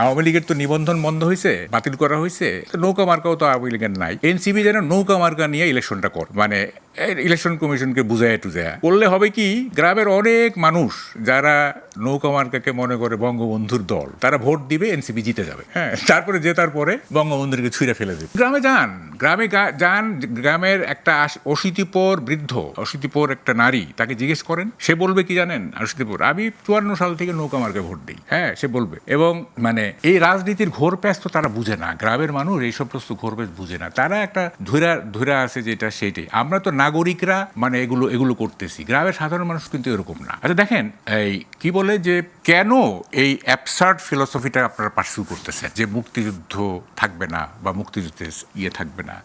আওয়ামী লীগের তো নিবন্ধন বন্ধ হয়েছে বাতিল করা হয়েছে নৌকা মার্কাও তো আওয়ামী লীগের নাই। এনসিবি যেন নৌকা মার্কা নিয়ে ইলেকশনটা কর মানে ইলেকশন কমিশনকে বুঝায় টুজায় করলে হবে কি, গ্রামের অনেক মানুষ যারা নৌকা মার্কাকে মনে করে বঙ্গবন্ধুর দল, তারা ভোট দিবে, এনসিপি জিতে যাবে। হ্যাঁ তারপরে জেতার পরে বঙ্গবন্ধুকে ছুঁড়ে ফেলে দেবে। গ্রামে যান গ্রামে যান, গ্রামের একটা অশীতিপর বৃদ্ধ, অশীতিপর একটা নারী, তাকে জিজ্ঞেস করেন, সে বলবে কি জানেন? অশীতিপর, আমি চুয়ান্ন সাল থেকে নৌকা মার্কে ভোট দিই। হ্যাঁ সে বলবে। এবং মানে এই রাজনীতির ঘোর প্যাস তো তারা বুঝে না, গ্রামের মানুষ এই সমস্ত ঘোর প্যাস বুঝে না। তারা একটা ধৈরা ধৈরা আছে যেটা সেইটাই। আমরা তো নাগরিকরা মানে এগুলো এগুলো করতেছি, গ্রামের সাধারণ মানুষ কিন্তু এরকম না। আচ্ছা দেখেন, এই কি বলে যে কেন এই অ্যাবসার্ড ফিলসফিটা আপনারা পার্সিউ করতেছেন? যে মুক্তিযুদ্ধ থাকবে না বা মুক্তিযুদ্ধের ইয়ে থাকবে না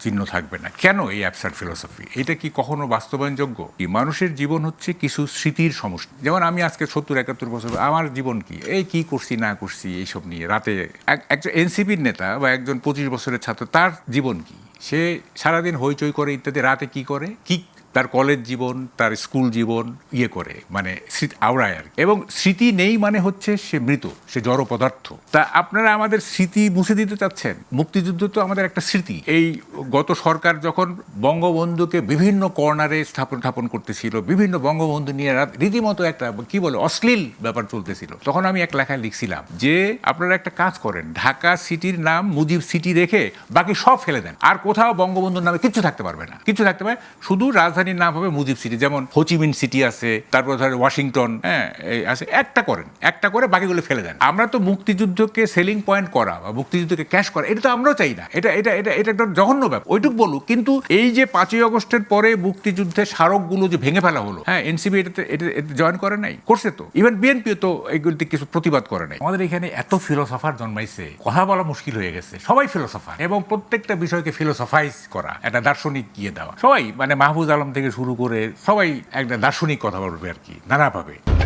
চিহ্ন থাকবে না। কেন এই অ্যাবসার্ড ফিলোসফি? এটা কি কখনো বাস্তবায়নযোগ্য? কি মানুষের জীবন হচ্ছে কিছু স্মৃতির সমষ্টি। যেমন আমি আজকে সত্তর, একাত্তর বছর, আমার জীবন কি? এই কি করছি, না করছি, এইসব নিয়ে। রাতে এক- একজন এনসিপির নেতা বা একজন পঁচিশ বছরের ছাত্র, তার জীবন কি? সে সারাদিন হইচই করে ইত্যাদি, রাতে কি করে? কি তার কলেজ জীবন, তার স্কুল জীবন ইয়ে করে মানে আওড়ায় আর এবং স্মৃতি নেই মানে হচ্ছে সে মৃত, সে জড় পদার্থ। তা আপনারা আমাদের স্মৃতি মুছে দিতে চাচ্ছেন? মুক্তিযুদ্ধ তো আমাদের একটা স্মৃতি। এই গত সরকার যখন বঙ্গবন্ধুকে বিভিন্ন কর্নারে স্থাপন স্থাপন করতেছিল, বিভিন্ন বঙ্গবন্ধু নিয়ে রীতিমতো একটা, কি বলে, অশ্লীল ব্যাপার চলতেছিল। তখন আমি এক লেখায় লিখছিলাম যে, আপনারা একটা কাজ করেন, ঢাকা সিটির নাম মুজিব সিটি রেখে বাকি সব ফেলে দেন। আর কোথাও বঙ্গবন্ধুর নামে কিচ্ছু থাকতে পারবে না। কিছু থাকতে পারে শুধু রাজধানীর নাম হবে মুজিব সিটি, যেমন হোচিমিন সিটি আছে, তারপর ধরেন ওয়াশিংটন হ্যাঁ আছে, একটা করেন, একটা করে বাকিগুলো ফেলে দেন। আমরা তো মুক্তিযুদ্ধকে সেলিং পয়েন্ট করা বা মুক্তিযুদ্ধকে ক্যাশ করা, এটা তো আমরাও চাই না। এটা এটা এটা এটা একটা জঘন্য ব্যাপার। ওইটুক বলুক, কিন্তু এই যে পাঁচই আগস্টের পরে মুক্তিযুদ্ধের স্মারকগুলো যে ভেঙে ফেলা হলো হ্যাঁ এনসিবি এটাতে এটা জয়েন করে নাই, করছে তো। ইভেন বিএনপিও তো এইগুলিতে কিছু প্রতিবাদ করে নাই। আমাদের এখানে এত ফিলোসফার জন্মাইছে, কথা বলা মুশকিল হয়ে গেছে, সবাই ফিলোসফার এবং প্রত্যেকটা বিষয়কে ফিলোসফাইজ করা, একটা দার্শনিক ইয়ে দেওয়া। সবাই মানে মাহফুজ আলম থেকে শুরু করে সবাই একটা দার্শনিক কথা বলবে আর কি নানাভাবে